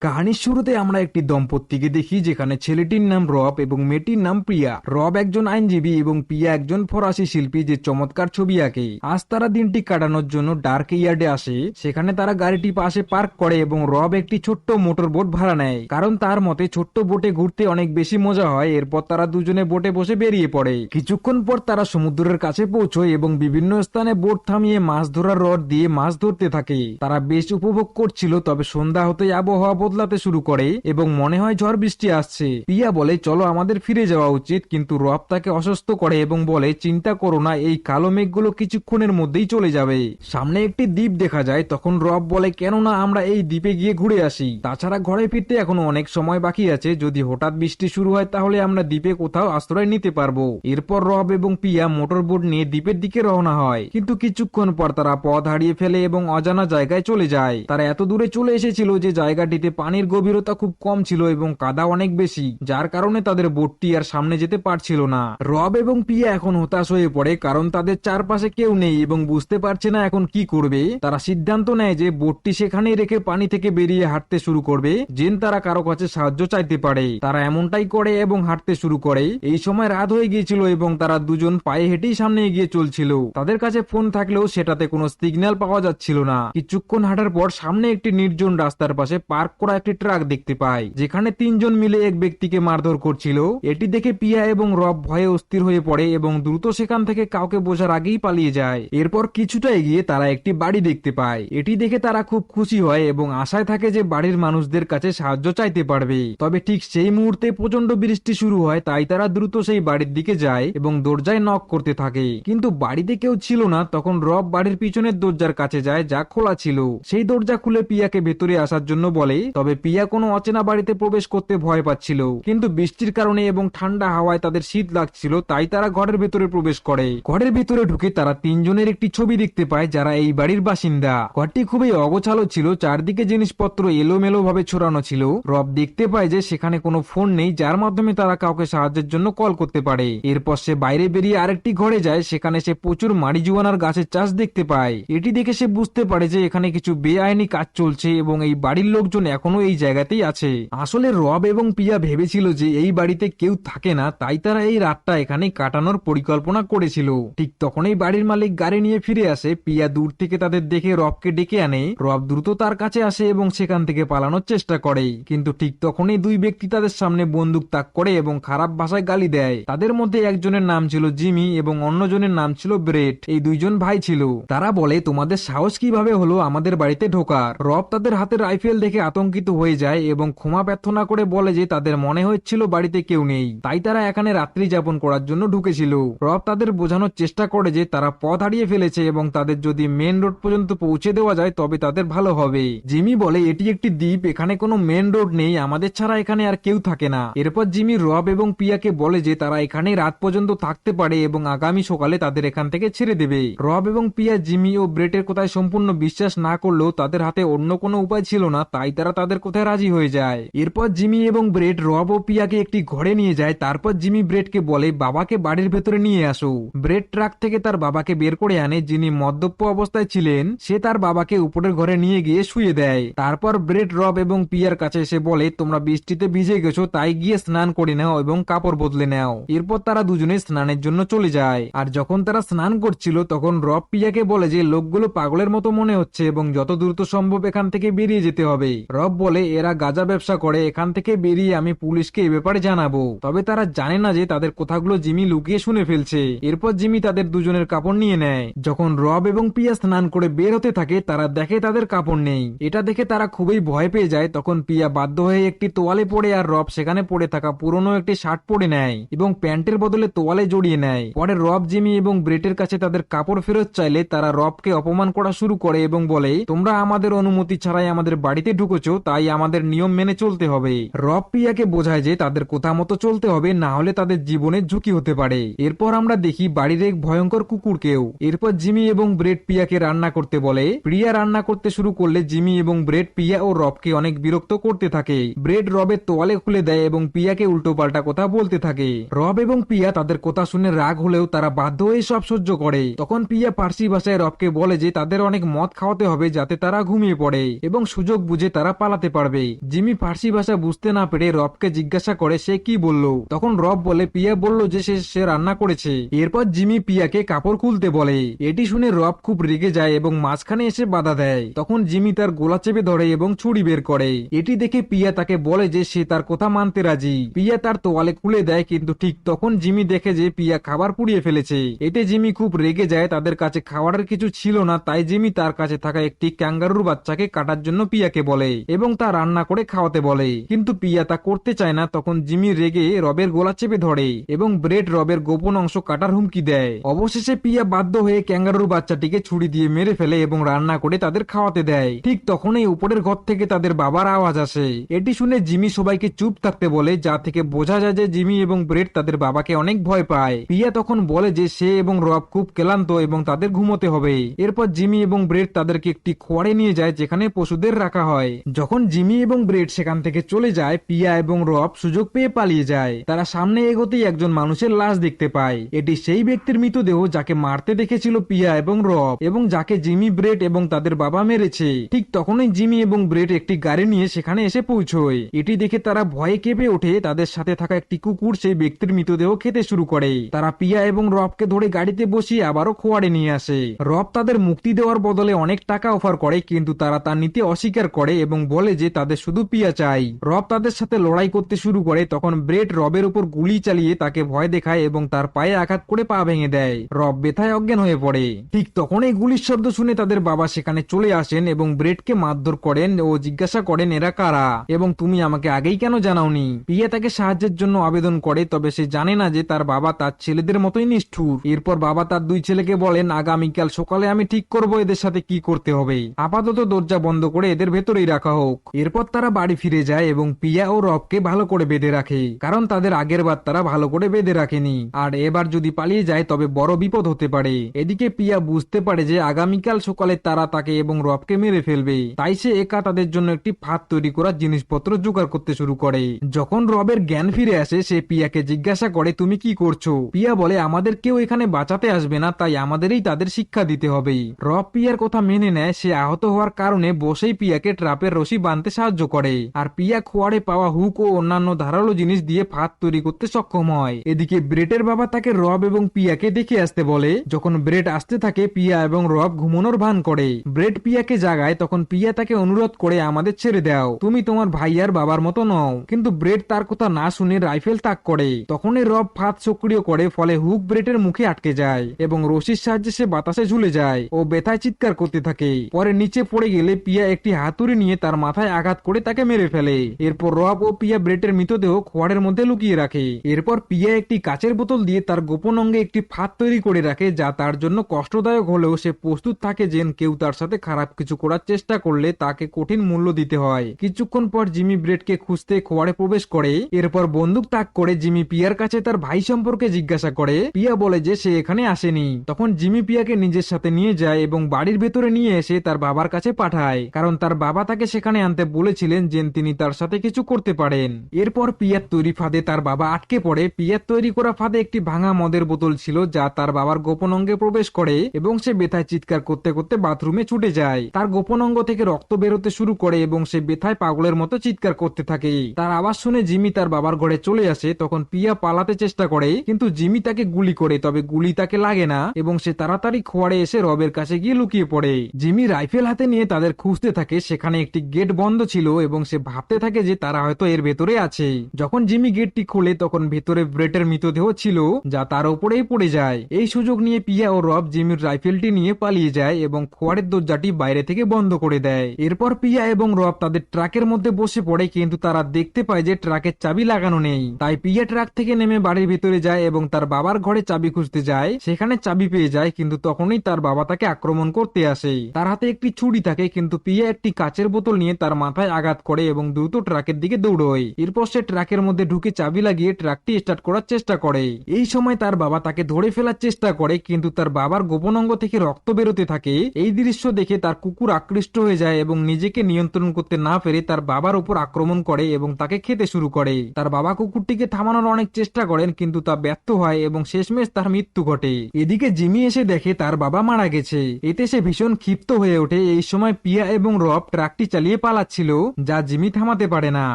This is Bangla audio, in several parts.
কাহানির শুরুতে আমরা একটি দম্পতিকে দেখি, যেখানে ছেলেটির নাম রব এবং মেয়েটির নাম প্রিয়া। রব একজন আইনজীবী এবং প্রিয়া একজন ফরাসি শিল্পী যে চমৎকার ছবি আঁকে। আজ তারা দিনটি কাটানোর জন্য ডার্ক ইয়ার্ডে আসে, সেখানে তারা গাড়িটি পাশে পার্ক করে এবং রব একটি ছোট্ট মোটর বোট ভাড়া নেয়। কারণ তার মতে, ছোট্ট বোটে ঘুরতে অনেক বেশি মজা হয়, এরপর তারা দুজনে বোটে বসে বেরিয়ে পড়ে। কিছুক্ষণ পর তারা সমুদ্রের কাছে পৌঁছয় এবং বিভিন্ন স্থানে বোট থামিয়ে মাছ ধরার রড দিয়ে মাছ ধরতে থাকে। তারা বেশ উপভোগ করছিল, তবে সন্ধ্যা হতেই আবহাওয়া বদলাতে শুরু করে এবং মনে হয় ঝড় বৃষ্টি আসছে। পিয়া বলে, চলো আমাদের ফিরে যাওয়া উচিত। কিন্তু রব তাকে অসুস্থ করে এবং বলে, চিন্তা করো না, এই কালো মেঘগুলো কিছুক্ষণের মধ্যেই চলে যাবে। সামনে একটি দ্বীপ দেখা যায়, তখন রব বলে, কেননা আমরা এই দ্বীপে গিয়ে ঘুরে আসি। তাছাড়া ঘরে ফিরতে এখনও অনেক সময় বাকি আছে। যদি হঠাৎ বৃষ্টি শুরু হয়, তাহলে আমরা দ্বীপে কোথাও আশ্রয় নিতে পারব। এরপর রব এবং পিয়া মোটর বোট নিয়ে দ্বীপের দিকে রওনা হয়। কিন্তু কিছুক্ষণ পর তারা পথ হারিয়ে ফেলে এবং অজানা জায়গায় চলে যায়। তারা এত দূরে চলে এসেছিল যে জায়গাটিতে পানির গভীরতা খুব কম ছিল এবং কাদা অনেক বেশি, যার কারণে তাদের বোটটি আর সামনে যেতে পারছিল না। রব এবং পিয়া এখন হতাশ হয়ে পড়ে কারণ তাদের চারপাশে কেউ নেই এবং বুঝতে পারছে না এখন কি করবে। তারা সিদ্ধান্ত নেয় যে বোটটি সেখানেই রেখে পানি থেকে বেরিয়ে হাঁটতে শুরু করবে, যেন তারা কারও কাছে সাহায্য চাইতে পারে। তারা এমনটাই করে এবং হাঁটতে শুরু করে। এই সময় রাত হয়ে গিয়েছিল এবং তারা দুজন পায়ে হেঁটেই সামনে এগিয়ে চলছিল। তাদের কাছে ফোন থাকলেও সেটাতে কোনো সিগন্যাল পাওয়া যাচ্ছিল না। কিছুক্ষণ হাঁটার পর সামনে একটি নির্জন রাস্তার পাশে পার্ক করা একটি ট্রাক দেখতে পায় যেখানে তিনজন মিলে এক ব্যক্তিকে মারধর করছিল। এটি দেখে পিয়া এবং রব ভয়ে অস্থির হয়ে পড়ে এবং দ্রুত সেখান থেকে কাউকে বোঝার আগেই পালিয়ে যায়। এরপর কিছুটা এগিয়ে তারা একটি বাড়ি দেখতে পায়। এটি দেখে তারা খুব খুশি হয় এবং আশায় থাকে যে বাড়ির মানুষদের কাছে সাহায্য চাইতে পারবে। তবে ঠিক সেই মুহূর্তে প্রচণ্ড বৃষ্টি শুরু হয়, তাই তারা দ্রুত সেই বাড়ির দিকে যায় এবং দরজায় নক করতে থাকে। কিন্তু বাড়িতে কেউ ছিল না, তখন রব বাড়ির পিছনের দরজার কাছে যায়, যা খোলা ছিল। সেই দরজা খুলে পিয়াকে ভেতরে আসার জন্য বলে তবে পিয়া কোনো অচেনা বাড়িতে প্রবেশ করতে ভয় পাচ্ছিল। কিন্তু বৃষ্টির কারণে এবং ঠান্ডা হাওয়ায় তাদের শীত লাগছিল, তাই তারা ঘরের ভেতরে প্রবেশ করে। ঘরের ভেতরে ঢুকে তারা তিনজনের একটি ছবি দেখতে পায়, যারা এই বাড়ির বাসিন্দা। ঘরটি খুবই অগোছালো ছিল, চারদিকে জিনিসপত্র এলোমেলো ভাবে ছড়ানো ছিল। রব দেখতে পায় যে সেখানে কোনো ফোন নেই, যার মাধ্যমে তারা কাউকে সাহায্যের জন্য কল করতে পারে। এরপর সে বাইরে বেরিয়ে আরেকটি ঘরে যায়, সেখানে সে প্রচুর মারিজুয়ানার গাছের চাষ দেখতে পায়। এটি দেখে সে বুঝতে পারে যে এখানে কিছু বেআইনি কাজ চলছে এবং এই বাড়ির লোকজন এখনও এই জায়গাতেই আছে। আসলে রব এবং পিয়া ভেবেছিল যে এই বাড়িতে কেউ থাকে না, তাই তারা এই রাতটা এখানে কাটানোর পরিকল্পনা করেছিল। ঠিক তখনই বাড়ির মালিক গাড়ি নিয়ে ফিরে আসে। পিয়া দূর থেকে তাদের দেখে রবকে ডেকে আনে। রব দ্রুত তার কাছে আসে এবং সেখান থেকে পালানোর চেষ্টা করে। কিন্তু ঠিক তখনই দুই ব্যক্তি তাদের সামনে বন্দুক তাক করে এবং খারাপ ভাষায় গালি দেয়। তাদের মধ্যে একজনের নাম ছিল জিমি এবং অন্যজনের নাম ছিল ব্রেট। এই দুইজন ভাই ছিল। তারা বলে, তোমাদের সাহস কীভাবে হলো আমাদের বাড়িতে ঢোকার? রব তাদের হাতে রাইফেল দেখে আতঙ্কিত হয়ে যায় এবং ক্ষমা প্রার্থনা করে বলে যে তাদের মনে হচ্ছিল বাড়িতে কেউ নেই। তাই তারা এখানে রাত্রি যাপন করার জন্য ঢুকেছিল। রব তাদের বোঝানোর চেষ্টা করে যে তারা পথ হারিয়ে ফেলেছে এবং তাদের যদি মেন রোড পর্যন্ত পৌঁছে দেওয়া যায় তবে তাদের ভালো হবে। জিমি বলে, এটি একটি দ্বীপ, এখানে কোনো মেন রোড নেই, আমাদের ছাড়া এখানে আর কেউ থাকে না। এরপর জিমি রব এবং পিয়াকে বলে যে তারা এখানে রাত পর্যন্ত থাকতে পারে এবং আগামী সকালে তাদের এখান থেকে ছেড়ে দেবে। রব এবং পিয়া, জিমি ও ব্রেটের কথায় সম্পূর্ণ বিশ্বাস না করলেও তাদের হাতে অন্য কোনো উপায় ছিল না, তাই তারা তাদের কোথায় রাজি হয়ে যায়? এরপর জিমি এবং ব্রেড রব ও পিয়াকে একটি ঘরে নিয়ে যায়। তারপর জিমি ব্রেডকে বলে, বাবাকে বাড়ির ভেতরে নিয়ে আসো। ব্রেড ট্রাক থেকে তার বাবাকে বের করে আনে, যিনি মদ্যপ অবস্থায় ছিলেন। সে তার বাবাকে উপরের ঘরে নিয়ে গিয়ে শুয়ে দেয়। তারপর ব্রেড রব এবং পিয়ার কাছে এসে বলে, তোমরা বৃষ্টিতে ভিজে গেছো, তাই গিয়ে স্নান করে নাও এবং কাপড় বদলে নাও। এরপর তারা দুজনে স্নানের জন্য চলে যায়। আর যখন তারা স্নান করছিল, তখন রব পিয়াকে বলে যে, লোকগুলো পাগলের মতো মনে হচ্ছে এবং যত দ্রুত সম্ভব এখান থেকে বেরিয়ে যেতে হবে। রব বলে এরা গাঁজা ব্যবসা করে, এখান থেকে বেরিয়ে আমি পুলিশকে এ ব্যাপারে জানাব। তবে তারা জানে না যে তাদের কথাগুলো জিমি লুকিয়ে শুনে ফেলছে। এরপর জিমি তাদের দুজনের কাপড় নিয়ে নেয়। যখন রব এবং পিয়া স্নান করে বের হতে থাকে, তারা দেখে তাদের কাপড় নেই। এটা দেখে তারা খুবই ভয় পেয়ে যায়। তখন পিয়া বাধ্য হয়ে একটি তোয়ালে পড়ে আর রব সেখানে পড়ে থাকা পুরনো একটি শার্ট পরে নেয় এবং প্যান্টের বদলে তোয়ালে জড়িয়ে নেয়। পরে রব, জিমি এবং ব্রেটের কাছে তাদের কাপড় ফেরত চাইলে তারা রবকে অপমান করা শুরু করে এবং বলে, তোমরা আমাদের অনুমতি ছাড়াই আমাদের বাড়িতে ঢুকেছো। তাই আমাদের নিয়ম মেনে চলতে হবে। রব পিয়াকে বোঝায় যে তাদের কথা মতো চলতে হবে, না হলে তাদের জীবনের ঝুঁকি হতে পারে। এরপর আমরা দেখি বাড়ির এক ভয়ঙ্কর কুকুরকেও। এরপর জিমি এবং ব্রেড পিয়াকে রান্না করতে বলে। প্রিয়া রান্না করতে শুরু করলে জিমি এবং ব্রেড পিয়া ও রবকে অনেক বিরক্ত করতে থাকে। ব্রেড রবের তোয়ালে খুলে দেয় এবং পিয়াকে উল্টো পাল্টা কথা বলতে থাকে। রব এবং পিয়া তাদের কথা শুনে রাগ হলেও তারা বাধ্য হয়ে সব সহ্য করে। তখন পিয়া পার্সি ভাষায় রবকে বলে যে তাদের অনেক মদ খাওয়াতে হবে যাতে তারা ঘুমিয়ে পড়ে এবং সুযোগ বুঝে তারা পালাতে পারবে। জিমি ফার্সি ভাষা বুঝতে না পেরে রবকে জিজ্ঞাসা করে, সে কি বলল? তখন রব বলে, পিয়া বলল যে সে রান্না করেছে। এরপর জিমি পিয়াকে কাপড় খুলতে বলে। এটি শুনে রব খুব রেগে যায় এবং মাঝখানে এসে বাধা দেয়। তখন জিমি তার গোলা চেপে ধরে এবং ছুরি বের করে। এটি দেখে পিয়া তাকে বলে যে, সে তার কথা মানতে রাজি। পিয়া তার তোয়ালে খুলে দেয়, কিন্তু ঠিক তখন জিমি দেখে যে পিয়া খাবার পুড়িয়ে ফেলেছে। এতে জিমি খুব রেগে যায়, তাদের কাছে খাবারের কিছু ছিল না, তাই জিমি তার কাছে থাকা একটি ক্যাঙ্গারুর বাচ্চাকে কাটার জন্য পিয়াকে বলে। এবং তা রান্না করে খাওয়াতে বলে। কিন্তু পিয়া তা করতে চায় না, তখন জিমি রেগে রবের গোলা চেপে ধরে এবং ব্রেড রবের গোপন অংশ কাটার হুমকি দেয়। অবশেষে পিয়া বাধ্য হয়ে ক্যাঙ্গারুর বাচ্চাটিকে ছুরি দিয়ে মেরে ফেলে এবং রান্না করে তাদের খাওয়াতে দেয়। ঠিক তখনই উপরের ঘর থেকে তাদের বাবার আওয়াজ আসে। এটি শুনে জিমি সবাইকে চুপ থাকতে বলে, যা থেকে বোঝা যায় যে জিমি এবং ব্রেড তাদের বাবাকে অনেক ভয় পায়। পিয়া তখন বলে যে সে এবং রব খুব ক্লান্ত এবং তাদের ঘুমোতে হবে। এরপর জিমি এবং ব্রেড তাদেরকে একটি খোয়ারে নিয়ে যায়, যেখানে পশুদের রাখা হয়। যখন জিমি এবং ব্রেড সেখান থেকে চলে যায়, পিয়া এবং রব সুযোগ পেয়ে পালিয়ে যায়। তারা সামনে এগোতেই একজন মানুষের লাশ দেখতে পায়। এটি সেই ব্যক্তির মৃতদেহ যাকে মারতে দেখেছিল পিয়া এবং রব এবং যাকে জিমি, ব্রেড এবং তাদের বাবা মেরেছে। ঠিক তখনই জিমি এবং ব্রেড একটি গাড়ি নিয়ে সেখানে এসে পৌঁছয়। এটি দেখে তারা ভয়ে কেঁপে ওঠে। তাদের সাথে থাকা একটি কুকুর সেই ব্যক্তির মৃতদেহ খেতে শুরু করে। তারা পিয়া এবং রবকে ধরে গাড়িতে বসিয়ে আবারও খোয়াড়ে নিয়ে আসে। রব তাদের মুক্তি দেওয়ার বদলে অনেক টাকা অফার করে, কিন্তু তারা তা নিতে অস্বীকার করে এবং বলে যে তাদের শুধু পিয়া চাই। রব তাদের সাথে লড়াই করতে শুরু করে, তখন ব্রেড রবের উপর গুলি চালিয়ে তাকে ভয় দেখায় এবং তার পায়ে আঘাত করে পা ভেঙে দেয়। রব বেথায় অজ্ঞান হয়ে পড়ে। ঠিক তখন এই গুলির শব্দ শুনে তাদের বাবা সেখানে চলে আসেন এবং ব্রেডকে মারধর করেন ও জিজ্ঞাসা করেন, এরা কারা? এবং তুমি আমাকে আগেই কেন জানাওনি? পিয়া তাকে সাহায্যের জন্য আবেদন করে, তবে সে জানে না যে তার বাবা তার ছেলেদের মতোই নিষ্ঠুর। এরপর বাবা তার দুই ছেলেকে বলেন, আগামীকাল সকালে আমি ঠিক করব এদের সাথে কি করতে হবে। আপাতত দরজা বন্ধ করে এদের ভেতরেই রাখা হোক। এরপর তারা বাড়ি ফিরে যায় এবং পিয়া ও রবকে ভালো করে বেঁধে রাখে, কারণ তাদের আগের বার তারা ভালো করে বেঁধে রাখেনি। আর এবার যদি পালিয়ে যায়, তবে বড় বিপদ হতে পারে। এদিকে পিয়া বুঝতে পারে যে আগামীকাল সকালে তারা তাকে এবং রবকে মেরে ফেলবে। তাই সে একা তাদের জন্য একটি ফাঁদ তৈরি করার জিনিসপত্র জোগাড় করতে শুরু করে। যখন রবের জ্ঞান ফিরে আসে, সে পিয়াকে জিজ্ঞাসা করে, তুমি কি করছ? পিয়া বলে, আমাদের কেউ এখানে বাঁচাতে আসবে না, তাই আমাদেরই তাদের শিক্ষা দিতে হবে। রব পিয়ার কথা মেনে নেয়, সে আহত হওয়ার কারণে বসেই পিয়াকে ট্রাপের রশি বাঁধতে সাহায্য করে। আর পিয়া খোয়াড়ে পাওয়া হুক ও অন্যান্য ধারালো জিনিস দিয়ে ফাঁদ তৈরি করতে সক্ষম হয়। এদিকে ব্রেটের বাবা তাকে রব এবং পিয়াকে দেখে আসতে বলে। যখন ব্রেড আসতে থাকে, পিয়া এবং রব ঘুমানোর ভান করে। ব্রেড পিয়াকে জাগায়, তখন পিয়া তাকে অনুরোধ করে আমাদের ছেড়ে দাও। তুমি তোমার ভাইয়ার বাবার মতো নও। কিন্তু ব্রেড তার কথা না শুনে রাইফেল তাক করে। তখনই রব ফাঁদ সক্রিয় করে, ফলে হুক ব্রেটের মুখে আটকে যায় এবং রশির সাহায্যে সে বাতাসে ঝুলে যায় ও ব্যথায় চিৎকার করতে থাকে। পরে নিচে পড়ে গেলে পিয়া একটি হাতুড়ি নিয়ে তার মাথায় আঘাত করে তাকে মেরে ফেলে। এরপর রব ও পিয়া ব্রেটের মৃতদেহ খোয়ারের মধ্যে লুকিয়ে রাখে। এরপর পিয়া একটি কাচের বোতল দিয়ে তার গোপন অঙ্গে একটি ফাঁদ তৈরি করে রাখে, যা তার জন্য কষ্টদায়ক হলেও সে প্রস্তুত থাকে যে কেউ তার সাথে খারাপ কিছু করার চেষ্টা করলে তাকে কঠিন মূল্য দিতে হয়। কিছুক্ষণ পর জিমি ব্রেডকে খুঁজতে খোয়ারে প্রবেশ করে। এরপর বন্দুক তাক করে জিমি পিয়ার কাছে তার ভাই সম্পর্কে জিজ্ঞাসা করে। পিয়া বলে যে সে এখানে আসেনি। তখন জিমি পিয়াকে নিজের সাথে নিয়ে যায় এবং বাড়ির ভেতরে নিয়ে এসে তার বাবার কাছে পাঠায়, কারণ তার বাবা তাকে আনতে বলেছিলেন যে তিনি তার সাথে কিছু করতে পারেন। এরপর পিয়ার তৈরি ফাঁদে তার বাবা আটকে পড়ে। পিয়ার তৈরি করা ফাঁদে একটি ভাঙা মদের বোতল ছিল যা তার বাবার গোপন অঙ্গে প্রবেশ করে এবং সে বেথায় চিৎকার করতে করতে বাথরুমে ছুটে যায়। তার গোপন অঙ্গ থেকে রক্ত বেরোতে শুরু করে এবং সে বেথায় পাগলের মতো চিৎকার করতে থাকে। তার আওয়াজ শুনে জিমি তার বাবার ঘরে চলে আসে। তখন পিয়া পালাতে চেষ্টা করে, কিন্তু জিমি তাকে গুলি করে, তবে গুলি তাকে লাগে না এবং সে তাড়াতাড়ি খোয়াড়ে এসে রবের কাছে গিয়ে লুকিয়ে পড়ে। জিমি রাইফেল হাতে নিয়ে তাদের খুঁজতে থাকে। সেখানে একটি গেট বন্ধ ছিল এবং সে ভাবতে থাকে যে তারা হয়তো এর ভেতরে আছে যখন জিমি গেটটি খোলে, তখন ভেতরে ব্রেটের মৃতদেহ ছিল, যা তার উপরেই পড়ে যায়। এই সুযোগ নিয়ে পিয়া ও রব জিমির রাইফেলটি নিয়ে পালিয়ে যায় এবং খোয়ারের দরজাটি বাইরে থেকে বন্ধ করে দেয়। এরপর পিয়া এবং রব তাদের ট্রাকের মধ্যে বসে পড়ে, কিন্তু তারা দেখতে পায় যে ট্রাকের চাবি লাগানো নেই। তাই পিয়া ট্রাক থেকে নেমে বাড়ির ভেতরে যায় এবং তার বাবার ঘরে চাবি খুঁজতে যায়। সেখানে চাবি পেয়ে যায়, কিন্তু তখনই তার বাবা তাকে আক্রমণ করতে আসে। তার হাতে একটি ছুরি থাকে, কিন্তু পিয়া একটি কাচের বোতল নিয়ে তার মাথায় আঘাত করে এবং দ্রুত ট্রাকের দিকে দৌড়য়। এরপর সে ট্রাকের মধ্যে ঢুকে চাবি লাগিয়ে ট্রাকটি স্টার্ট করার চেষ্টা করে। এই সময় তার বাবা তাকে ধরে ফেলার চেষ্টা করে, কিন্তু তার বাবার গোপন অঙ্গ থেকে রক্ত বেরোতে থাকে। এই দৃশ্য দেখে তার কুকুর আকৃষ্ট হয়ে যায় এবং নিজেকে নিয়ন্ত্রণ করতে না পেরে তার বাবার উপর আক্রমণ করে এবং তাকে খেতে শুরু করে। তার বাবা কুকুরটিকে থামানোর অনেক চেষ্টা করেন, কিন্তু তা ব্যর্থ হয় এবং শেষমেশ তার মৃত্যু ঘটে। এদিকে জিমি এসে দেখে তার বাবা মারা গেছে। এতে সে ভীষণ ক্ষিপ্ত হয়ে ওঠে। এই সময় পিয়া এবং রব ট্রাকটি চালিয়ে নিয়ে পালাচ্ছিল, যা জিমি থামাতে পারে না।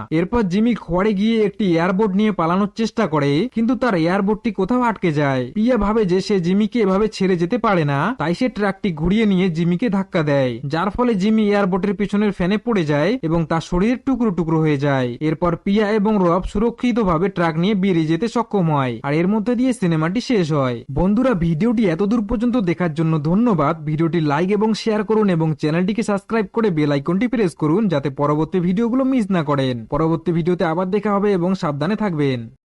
এরপর জিমি খড়ে গিয়ে একটি এয়ারবোর্ড নিয়ে পালানোর চেষ্টা করে, কিন্তু তার এয়ারবোর্ডটি কোথাও আটকে যায়। পিয়া ভাবে যে সে জিমিকে এভাবে ছেড়ে যেতে পারে না, তাই সে ট্রাকটি ঘুরিয়ে নিয়ে জিমিকে ধাক্কা দেয়, যার ফলে জিমি এয়ারবোর্টের পিছনের ফ্যানে পড়ে যায় এবং তার শরীর টুকরো টুকরো হয়ে যায়। এরপর পিয়া এবং রব সুরক্ষিতভাবে ট্রাক নিয়ে বেরিয়ে যেতে সক্ষম হয়, আর এর মধ্যে দিয়ে সিনেমাটি শেষ হয়। বন্ধুরা, ভিডিওটি এতদূর পর্যন্ত দেখার জন্য ধন্যবাদ। ভিডিওটি লাইক এবং শেয়ার করুন এবং চ্যানেলটিকে সাবস্ক্রাইব করে বেল আইকনটি প্রেস করুন যাতে পরবর্তী ভিডিওগুলো মিস না করেন। পরবর্তী ভিডিওতে আবার দেখা হবে এবং সাবধানে থাকবেন।